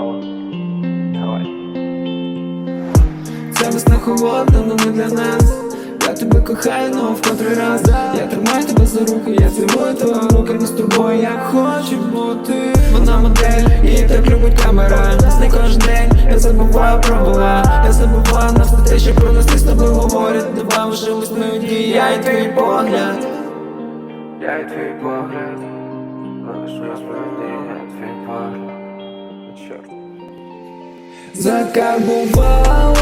слава. Давай. Ця весна холодна, но не для нас. Я тебе кохаю, но в котрий раз. Я тримаю тебе за руки, я цілую твої руки. Ми з тобою як хочу бути. Вона модель, її так любить камера. Нас не кожен день, я забуваю про була. Я забуваю на все те, що про нас з тобою говорять. Давай вживись ми дії, я і твій погляд. Я і твій погляд. Наш розповідь Закарбувала